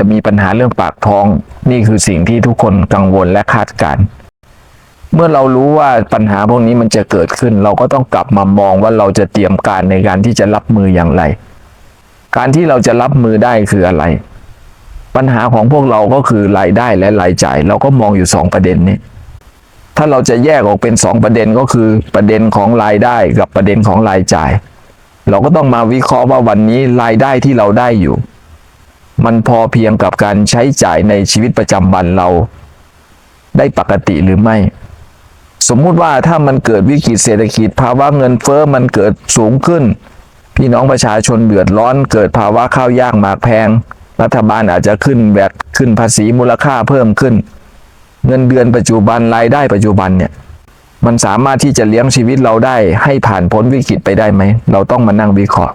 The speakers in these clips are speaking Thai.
จะมีปัญหาเรื่องปากท้อง นี่คือสิ่งที่ทุกคนกังวลและคาดการณ์เมื่อเรารู้ว่าปัญหาพวกนี้มันจะเกิดขึ้น เราก็ต้องกลับมามองว่าเราจะเตรียมการในการที่จะรับมืออย่างไร การที่เราจะรับมือได้คืออะไร ปัญหาของพวกเราก็คือรายได้และรายจ่าย เราก็มองอยู่สองประเด็นนี้ ถ้าเราจะแยกออกเป็นสองประเด็นก็คือประเด็นของรายได้กับประเด็นของรายจ่าย เราก็ต้องมาวิเคราะห์ว่าวันนี้รายได้ที่เราได้อยู่ มันพอเพียงกับการใช้จ่ายในชีวิตประจำวันเรา ได้ปกติหรือไม่ สมมุติว่าถ้ามันเกิดวิกฤตเศรษฐกิจ ภาวะเงินเฟ้อมันเกิดสูงขึ้น พี่น้องประชาชนเดือดร้อน เกิดภาวะข้าวยากหมากแพง รัฐบาลอาจจะขึ้นแบตขึ้นภาษีมูลค่าเพิ่มขึ้น เงินเดือนปัจจุบันรายได้ปัจจุบันเนี่ยมันสามารถที่จะเลี้ยงชีวิตเราได้ให้ผ่านพ้นวิกฤตไปได้ไหม เราต้องมานั่งวิเคราะห์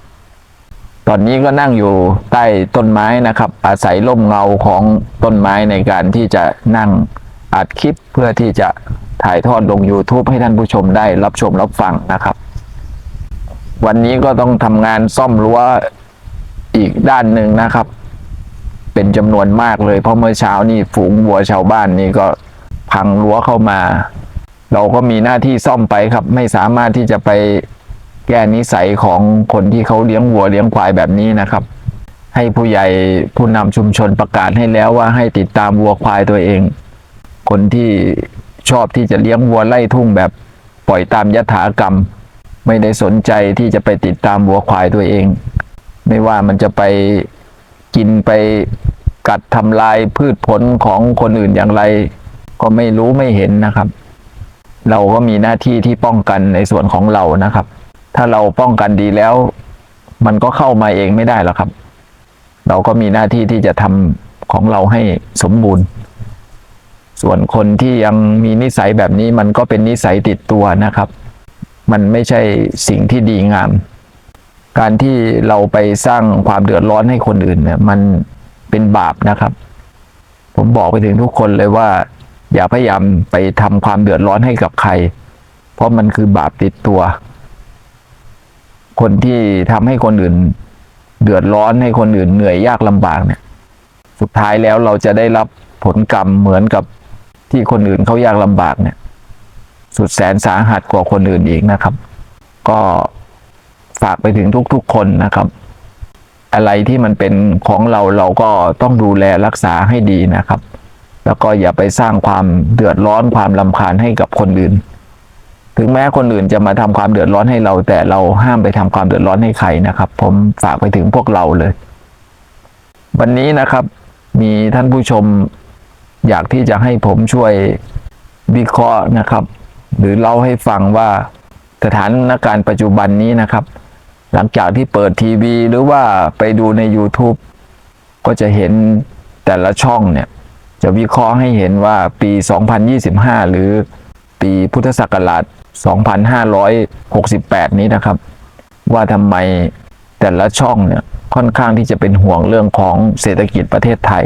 ตอนนี้ก็นั่งอยู่ใต้ต้นไม้นะครับ อาศัยร่มเงาของต้นไม้ในการที่จะนั่งอัดคลิปเพื่อที่จะถ่ายทอดลง YouTube ให้ท่านผู้ชมได้รับชมรับฟังนะครับ วันนี้ก็ต้องทำงานซ่อมรั้วอีกด้านหนึ่งนะครับ เป็นจำนวนมากเลยเพราะเมื่อเช้านี่ฝูงวัวชาวบ้านนี่ก็พังรั้วเข้ามา เราก็มีหน้าที่ซ่อมไปครับ ไม่สามารถที่จะไป แก้นิสัยของคนที่เขาเลี้ยงวัวเลี้ยงควายแบบนี้นะครับ ให้ผู้ใหญ่ผู้นำชุมชนประกาศให้แล้วว่าให้ติดตามวัวควายตัวเอง คนที่ชอบที่จะเลี้ยงวัวไล่ทุ่งแบบปล่อยตามยถากรรม ไม่ได้สนใจที่จะไปติดตามวัวควายตัวเอง ไม่ว่ามันจะไปกินไปกัดทำลายพืชผลของคนอื่นอย่างไร ก็ไม่รู้ไม่เห็นนะครับ เราก็มีหน้าที่ที่ป้องกันในส่วนของเรานะครับ ถ้าเราป้องกันดีแล้ว มันก็เข้ามาเองไม่ได้หรอกครับ เราก็มีหน้าที่ที่จะทำของเราให้สมบูรณ์ ส่วนคนที่ยังมีนิสัยแบบนี้มันก็เป็นนิสัยติดตัวนะครับ มันไม่ใช่สิ่งที่ดีงาม การที่เราไปสร้างความเดือดร้อนให้คนอื่นเนี่ย มันเป็นบาปนะครับ ผมบอกไปถึงทุกคนเลยว่า อย่าพยายามไปทำความเดือดร้อนให้กับใคร เพราะมันคือบาปติดตัว คนที่ทำให้คนอื่น เดือดร้อนให้คนอื่นเหนื่อยยากลำบากเนี่ย สุดท้ายแล้วเราจะได้รับผลกรรมเหมือนกับที่คนอื่นเขายากลำบากเนี่ย สุดแสนสาหัสกว่าคนอื่นอีกนะครับ ก็ฝากไปถึงทุกๆคนนะครับ อะไรที่มันเป็นของเราเราก็ต้องดูแลรักษาให้ดีนะครับ แล้วก็อย่าไปสร้างความเดือดร้อนความลำคาญให้กับคนอื่น ถึงแม้คนอื่นจะมาทำความเดือดร้อนให้เรา แต่เราห้ามไปทำความเดือดร้อนให้ใครนะครับ ผมฝากไปถึงพวกเราเลย วันนี้นะครับ มีท่านผู้ชมอยากที่จะให้ผมช่วยวิเคราะห์นะครับ หรือเล่าให้ฟังว่าสถานการณ์ปัจจุบันนี้นะครับ หลังจากที่เปิดทีวี หรือว่าไปดูใน YouTube ก็จะเห็นแต่ละช่องเนี่ย จะวิเคราะห์ให้เห็นว่าปี 2025 หรือปีพุทธศักราช 2568 นี้นะครับ ว่าทำไมแต่ละช่องเนี่ยค่อนข้างที่จะเป็นห่วงเรื่องของเศรษฐกิจประเทศไทย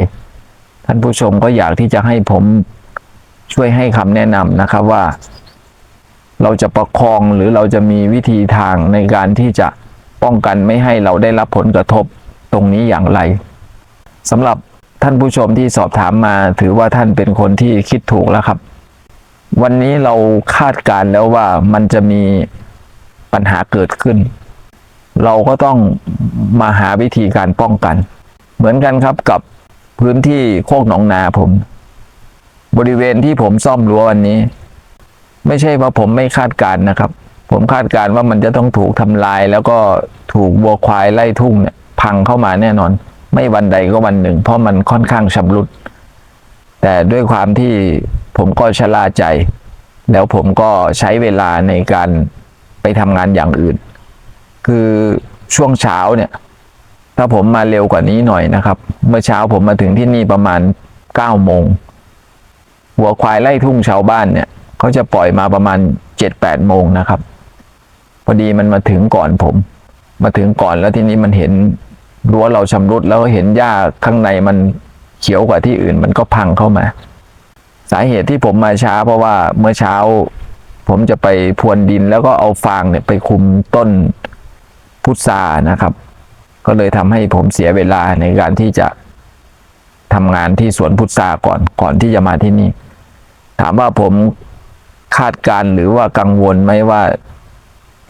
ท่านผู้ชมก็อยากที่จะให้ผมช่วยให้คำแนะนำนะครับว่า เราจะประคองหรือเราจะมีวิธีทางในการที่จะป้องกันไม่ให้เราได้รับผลกระทบตรงนี้อย่างไรสำหรับท่านผู้ชมที่สอบถามมาถือว่าท่านเป็นคนที่คิดถูกแล้วครับ วันนี้เราคาดการณ์แล้วว่ามันจะมีปัญหาเกิดขึ้น เราก็ต้องมาหาวิธีการป้องกัน เหมือนกันครับกับพื้นที่โคกหนองนาผม บริเวณที่ผมซ่อมรั้ววันนี้ ไม่ใช่ว่าผมไม่คาดการณ์นะครับ ผมคาดการณ์ว่ามันจะต้องถูกทำลาย แล้วก็ถูกวัวควายไล่ทุ่งเนี่ยพังเข้ามาแน่นอน ไม่วันใดก็วันหนึ่ง เพราะมันค่อนข้างชำรุด แต่ด้วยความที่ ผมก็ชะล่าใจ แล้วผมก็ใช้เวลาในการไปทำงานอย่างอื่น คือช่วงเช้าเนี่ย ถ้าผมมาเร็วกว่านี้หน่อยนะครับ เมื่อเช้าผมมาถึงที่นี่ประมาณเก้าโมง หัวควายไล่ทุ่งชาวบ้านเนี่ยเขาจะปล่อยมาประมาณเจ็ดแปดโมงนะครับ พอดีมันมาถึงก่อนผม มาถึงก่อนแล้วทีนี้มันเห็นรั้วเราชำรุดแล้วเห็นหญ้าข้างในมันเขียวกว่าที่อื่น มันก็พังเข้ามา สาเหตุที่ผมมาช้า เพราะว่าเมื่อเช้า ผมจะไปพรวนดินแล้วก็เอาฟางเนี่ยไปคุมต้นพุทรานะครับ ก็เลยทำให้ผมเสียเวลาในการที่จะทำงานที่สวนพุทราก่อนก่อนที่จะมาที่นี่ ถามว่าผมคาดการ์หรือว่ากังวลไหมว่า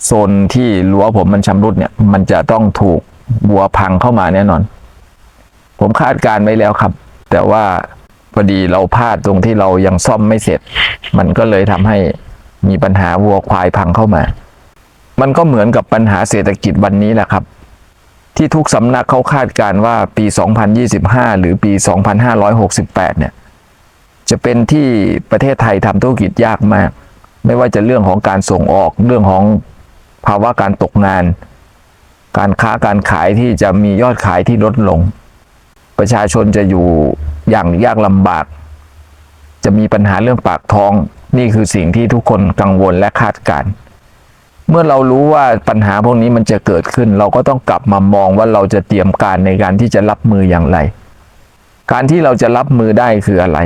โซนที่รั้วผมมันชำรุดเนี่ย มันจะต้องถูกวัวพังเข้ามาแน่นอน ผมคาดการ์ไว้แล้วครับ แต่ว่า พอดีเราพลาดตรงที่เรายังซ่อมไม่เสร็จ มันก็เลยทำให้มีปัญหาวัวควายพังเข้ามา มันก็เหมือนกับปัญหาเศรษฐกิจวันนี้แหละครับ ที่ทุกสำนักเขาคาดการณ์ว่าปี 2025 หรือปี 2568 เนี่ย จะเป็นที่ประเทศไทยทำธุรกิจยากมาก ไม่ว่าจะเรื่องของการส่งออกเรื่องของภาวะการตกงาน การค้าการขายที่จะมียอดขายที่ลดลง ประชาชนจะอยู่ อย่างยากลำบาก จะมีปัญหาเรื่องปากท้อง นี่คือสิ่งที่ทุกคนกังวลและคาดการณ์เมื่อเรารู้ว่าปัญหาพวกนี้มันจะเกิดขึ้น เราก็ต้องกลับมามองว่าเราจะเตรียมการในการที่จะรับมืออย่างไร การที่เราจะรับมือได้คืออะไร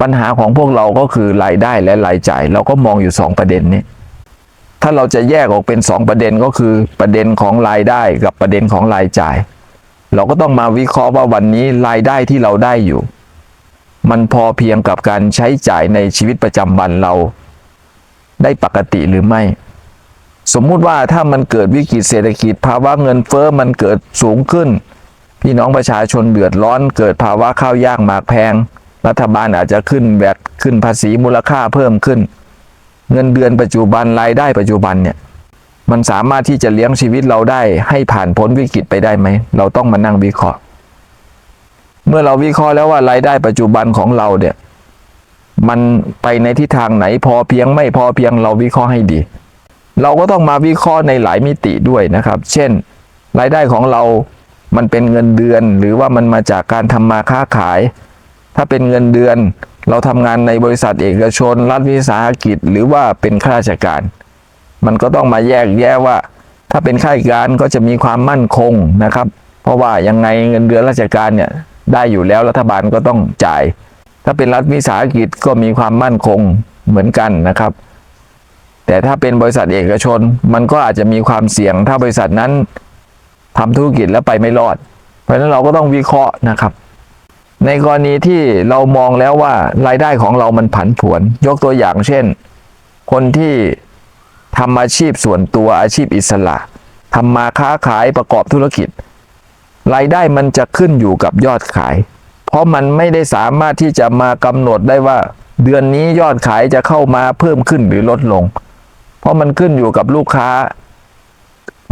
ปัญหาของพวกเราก็คือรายได้และรายจ่าย เราก็มองอยู่สองประเด็นนี้ถ้าเราจะแยกออกเป็นสองประเด็นก็คือประเด็นของรายได้กับประเด็นของรายจ่าย เราก็ต้องมาวิเคราะห์ว่าวันนี้รายได้ที่เราได้อยู่ มันพอเพียงกับการใช้จ่ายในชีวิตประจำวันเรา ได้ปกติหรือไม่ สมมุติว่าถ้ามันเกิดวิกฤตเศรษฐกิจ ภาวะเงินเฟ้อมันเกิดสูงขึ้น พี่น้องประชาชนเดือดร้อน เกิดภาวะข้าวยากหมากแพง รัฐบาลอาจจะขึ้นแบตขึ้นภาษีมูลค่าเพิ่มขึ้น เงินเดือนปัจจุบันรายได้ปัจจุบันเนี่ย มันสามารถที่จะเลี้ยงชีวิตเราได้ให้ผ่านพ้นวิกฤตไปได้ไหม เราต้องมานั่งวิเคราะห์ เมื่อเราวิเคราะห์แล้วว่ารายได้ปัจจุบันของเราเนี่ย มันไปในทิศทางไหนพอเพียงไม่พอเพียงเราวิเคราะห์ให้ดี เราก็ต้องมาวิเคราะห์ในหลายมิติด้วยนะครับ เช่น รายได้ของเรา มันเป็นเงินเดือน หรือว่ามันมาจากการทำมาค้าขาย ถ้าเป็นเงินเดือน เราทำงานในบริษัทเอกชน รัฐวิสาหกิจ หรือว่าเป็นข้าราชการ มันก็ต้องมาแยกแยะว่า ถ้าเป็นข้าราชการก็จะมีความมั่นคงนะครับ เพราะว่ายังไงเงินเดือนราชการเนี่ยได้อยู่แล้วรัฐบาลก็ต้องจ่าย ถ้าเป็นรัฐวิสาหกิจก็มีความมั่นคงเหมือนกันนะครับ แต่ถ้าเป็นบริษัทเอกชนมันก็อาจจะมีความเสี่ยง ถ้าบริษัทนั้นทำธุรกิจแล้วไปไม่รอด เพราะฉะนั้นเราก็ต้องวิเคราะห์นะครับ ในกรณีที่เรามองแล้วว่ารายได้ของเรามันผันผวน ยกตัวอย่างเช่น คนที่ ทำอาชีพส่วนตัวอาชีพอิสระทำมาค้าขายประกอบธุรกิจ รายได้มันจะขึ้นอยู่กับยอดขาย เพราะมันไม่ได้สามารถที่จะมากำหนดได้ว่า เดือนนี้ยอดขายจะเข้ามาเพิ่มขึ้นหรือลดลง เพราะมันขึ้นอยู่กับลูกค้า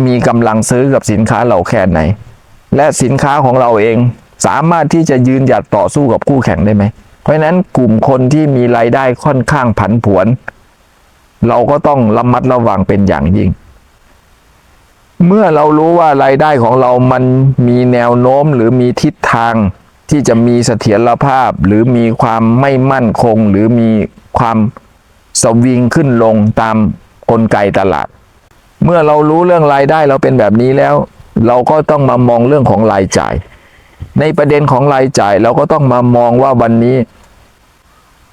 มีกำลังซื้อกับสินค้าเราแค่ไหน และสินค้าของเราเองสามารถที่จะยืนหยัดต่อสู้กับคู่แข่งได้ไหม เพราะนั้นกลุ่มคนที่มีรายได้ค่อนข้างผันผวน เราก็ต้องระมัดระวังเป็นอย่างยิ่ง เมื่อเรารู้ว่ารายได้ของเรามันมีแนวโน้มหรือมีทิศทางที่จะมีเสถียรภาพ หรือมีความไม่มั่นคง หรือมีความสวิงขึ้นลงตามกลไกตลาด เมื่อเรารู้เรื่องรายได้เราเป็นแบบนี้แล้ว เราก็ต้องมามองเรื่องของรายจ่าย ในประเด็นของรายจ่ายเราก็ต้องมามองว่าวันนี้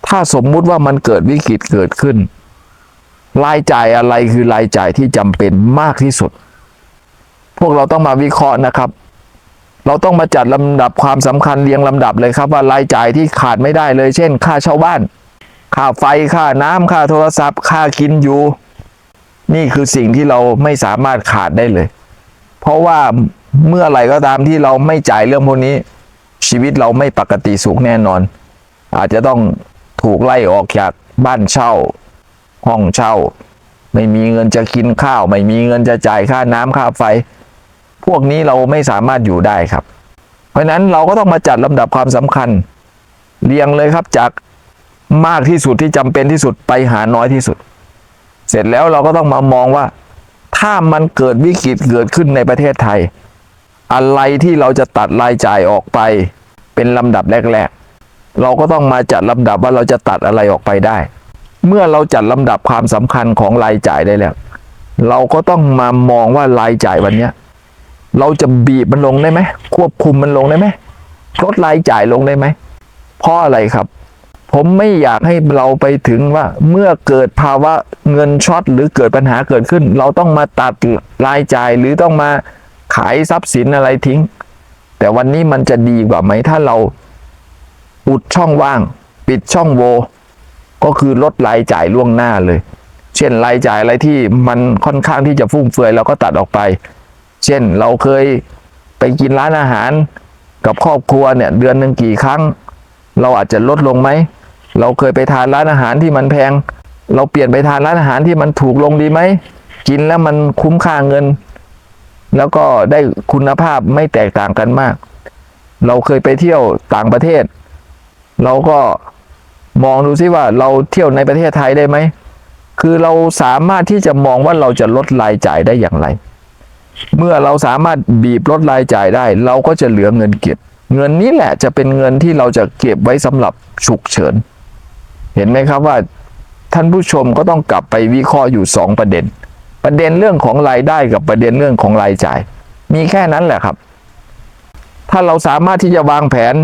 ถ้าสมมุติว่ามันเกิดวิกฤตเกิดขึ้น รายจ่ายอะไรคือรายจ่ายที่จำเป็นมากที่สุด พวกเราต้องมาวิเคราะห์นะครับ เราต้องมาจัดลำดับความสำคัญเรียงลำดับเลยครับ ว่ารายจ่ายที่ขาดไม่ได้เลย เช่น ค่าเช่าบ้าน ค่าไฟค่าน้ำค่าโทรศัพท์ ค่ากินอยู่ นี่คือสิ่งที่เราไม่สามารถขาดได้เลย เพราะว่าเมื่อไหร่ก็ตามที่เราไม่จ่ายเรื่องพวกนี้ ชีวิตเราไม่ปกติสุขแน่นอน อาจจะต้องถูกไล่ออกจากบ้านเช่า ห้องเช่า ไม่มีเงินจะกินข้าว ไม่มีเงินจะจ่ายค่าน้ำค่าไฟ พวกนี้เราไม่สามารถอยู่ได้ครับ เพราะฉะนั้นเราก็ต้องมาจัดลำดับความสำคัญ เรียงเลยครับจากมากที่สุดที่จำเป็นที่สุดไปหาน้อยที่สุด เสร็จแล้วเราก็ต้องมามองว่า ถ้ามันเกิดวิกฤตเกิดขึ้นในประเทศไทย อะไรที่เราจะตัดรายจ่ายออกไป เป็นลำดับแรก ๆ เราก็ต้องมาจัดลำดับว่าเราจะตัดอะไรออกไปได้ เมื่อเราจัดลำดับความสำคัญของรายจ่ายได้แล้ว เราก็ต้องมามองว่ารายจ่ายวันเนี้ยเราจะบีบมันลงได้ไหมควบคุมมันลงได้ไหมลดรายจ่ายลงได้ไหมเพราะอะไรครับ ผมไม่อยากให้เราไปถึงว่า เมื่อเกิดภาวะเงินช็อตหรือเกิดปัญหาเกิดขึ้น เราต้องมาตัดรายจ่ายหรือต้องมาขายทรัพย์สินอะไรทิ้ง แต่วันนี้มันจะดีกว่าไหมถ้าเราอุดช่องว่าง ปิดช่องโว ก็คือลดรายจ่ายล่วงหน้าเลย เช่นรายจ่ายอะไรที่มันค่อนข้างที่จะฟุ่มเฟือยเราก็ตัดออกไป เช่นเราเคยไปกินร้านอาหารกับครอบครัวเนี่ยเดือนหนึ่งกี่ครั้ง เราอาจจะลดลงไหมเราเคยไปทานร้านอาหารที่มันแพง เราเปลี่ยนไปทานร้านอาหารที่มันถูกลงดีไหมกินแล้วมันคุ้มค่าเงิน แล้วก็ได้คุณภาพไม่แตกต่างกันมาก เราเคยไปเที่ยวต่างประเทศ เราก็ มองดูซิว่าเราเที่ยวในประเทศไทยได้ไหม คือเราสามารถที่จะมองว่าเราจะลดรายจ่ายได้อย่างไร เมื่อเราสามารถบีบลดรายจ่ายได้ เราก็จะเหลือเงินเก็บ เงินนี้แหละจะเป็นเงินที่เราจะเก็บไว้สำหรับฉุกเฉิน เห็นไหมครับว่า ท่านผู้ชมก็ต้องกลับไปวิเคราะห์อยู่สองประเด็น ประเด็นเรื่องของรายได้กับประเด็นเรื่องของรายจ่าย มีแค่นั้นแหละครับ ถ้าเราสามารถที่จะวางแผน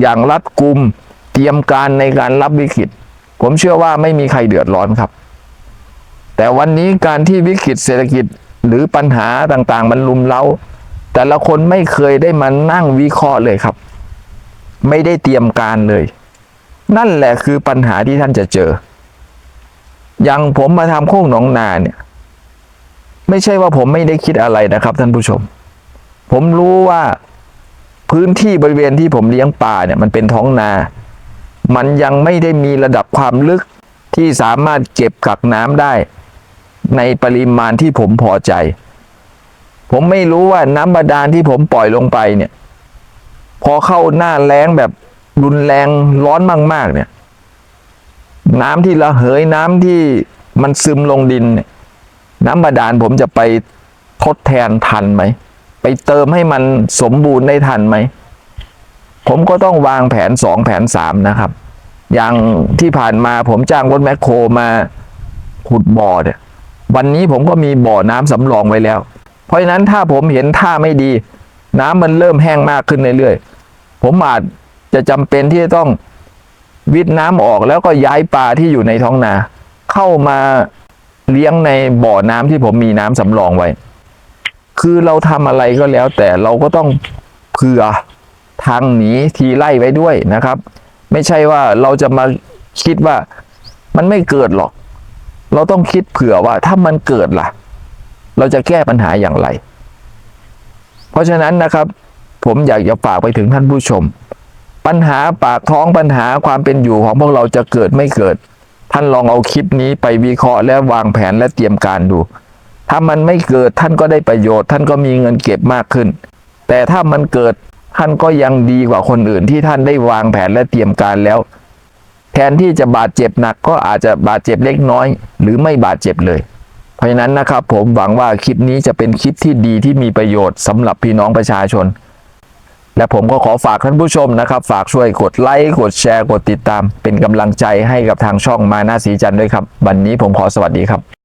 อย่างรัดกุม เตรียมการในการรับวิกฤต ผมเชื่อว่าไม่มีใครเดือดร้อนครับ แต่วันนี้การที่วิกฤตเศรษฐกิจหรือปัญหาต่างๆ มันลุมเล้า แต่ละคนไม่เคยได้มานั่งวิเคราะห์เลยครับ ไม่ได้เตรียมการเลย นั่นแหละคือปัญหาที่ท่านจะเจอ อย่างผมมาทำโค้งหนองนาเนี่ยไม่ใช่ว่าผมไม่ได้คิดอะไรนะครับ ท่านผู้ชม ผมรู้ว่าพื้นที่บริเวณที่ผมเลี้ยงปลาเนี่ยมันเป็นท้องนา มันยังไม่ได้มีระดับความลึกที่สามารถเก็บกักน้ำได้ ในปริมาณที่ผมพอใจ ผมไม่รู้ว่าน้ำบาดาลที่ผมปล่อยลงไปเนี่ย พอเข้าหน้าแล้งแบบรุนแรงร้อนมาก ๆ เนี่ย น้ำที่ระเหยน้ำที่มันซึมลงดินเนี่ยน้ำบาดาลผมจะไปทดแทนทันไหม ไปเติมให้มันสมบูรณ์ได้ทันไหม ผมก็ต้องวางแผนสองแผนสามนะครับ อย่างที่ผ่านมาผมจ้างรถแมคโครมาขุดบ่อเนี่ยวันนี้ผมก็มีบ่อน้ำสำรองไว้แล้ว เพราะฉะนั้นถ้าผมเห็นท่าไม่ดี น้ำมันเริ่มแห้งมากขึ้นเรื่อยๆ ผมอาจจะจำเป็นที่จะต้องวิทน้ำออกแล้วก็ย้ายปลาที่อยู่ในท้องนา เข้ามาเลี้ยงในบ่อน้ำที่ผมมีน้ำสำรองไว้ คือเราทำอะไรก็แล้วแต่เราก็ต้องเผื่อ ทางหนีทีไล่ไว้ด้วยนะครับ ไม่ใช่ว่าเราจะมาคิดว่ามันไม่เกิดหรอก เราต้องคิดเผื่อว่าถ้ามันเกิดล่ะ เราจะแก้ปัญหาอย่างไร เพราะฉะนั้นนะครับ ผมอยากจะฝากไปถึงท่านผู้ชม ปัญหาปากท้องปัญหาความเป็นอยู่ของพวกเราจะเกิดไม่เกิด ท่านลองเอาคลิปนี้ไปวิเคราะห์และวางแผนและเตรียมการดู ถ้ามันไม่เกิดท่านก็ได้ประโยชน์ ท่านก็มีเงินเก็บมากขึ้น แต่ถ้ามันเกิด ท่านก็ยังดีกว่าคนอื่นที่ท่านได้วางแผนและเตรียมการแล้ว แทนที่จะบาดเจ็บหนักก็อาจจะบาดเจ็บเล็กน้อย หรือไม่บาดเจ็บเลย เพราะฉะนั้นนะครับ ผมหวังว่าคลิปนี้จะเป็นคลิปที่ดีที่มีประโยชน์สำหรับพี่น้องประชาชน และผมก็ขอฝากท่านผู้ชมนะครับ ฝากช่วยกดไลค์กดแชร์กดติดตาม เป็นกำลังใจให้กับทางช่องมานาสีจันด้วยครับ วันนี้ผมขอสวัสดีครับ